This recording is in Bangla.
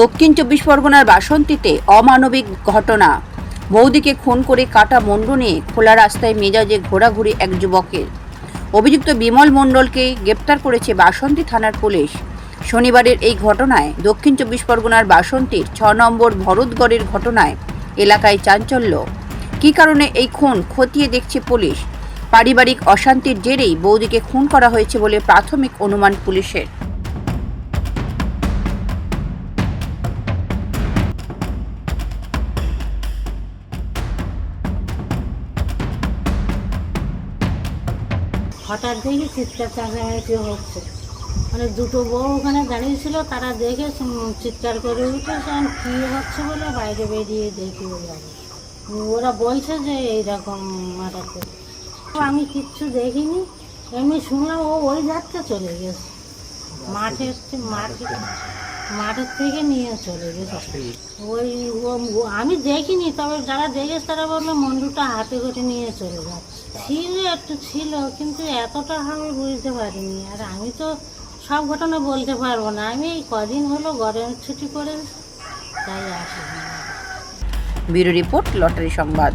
দক্ষিণ চব্বিশ পরগনার বাসন্তীতে অমানবিক ঘটনা। বৌদিকে খুন করে কাটা মন্ড নিয়ে খোলা রাস্তায় মেজাজে ঘোরাঘুরি এক যুবকের। অভিযুক্ত বিমল মণ্ডলকে গ্রেপ্তার করেছে বাসন্তী থানার পুলিশ। শনিবারের এই ঘটনায় দক্ষিণ চব্বিশ পরগনার বাসন্তীর ছ নম্বর ভরতগড়ের ঘটনায় এলাকায় চাঞ্চল্য। কী কারণে এই খুন খতিয়ে দেখছে পুলিশ? পারিবারিক অশান্তির জেরেই বৌদিকে খুন করা হয়েছে বলে প্রাথমিক অনুমান পুলিশের। হঠাৎ দেখি চিৎকার চেঁচামেচি হচ্ছে? মানে দুটো বউ ওখানে দাঁড়িয়েছিল তারা দেখে চিৎকার করে উঠে কী হচ্ছে বলে বাইরে বেরিয়ে দেখি ওরা ওরা বলছে যে এইরকম মারাতে আমি কিচ্ছু দেখিনি, এমনি শুনলাম ও ওই যাত্রা চলে গেছে। মাঠে থে- মাঠে। মাঠের থেকে নিয়ে চলে ওই আমি দেখিনি, তবে যারা দেখেছে তারা বলল মন্ডুটা হাতে করে নিয়ে চলে যাচ্ছে। ছিল একটু ছিল, কিন্তু এতটা আমি বুঝতে পারিনি। আর আমি তো সব ঘটনা বলতে পারব না। আমি এই কদিন হলো গরমের ছুটি করে তাই আসি ব্যুরো রিপোর্ট, লটারি সংবাদ।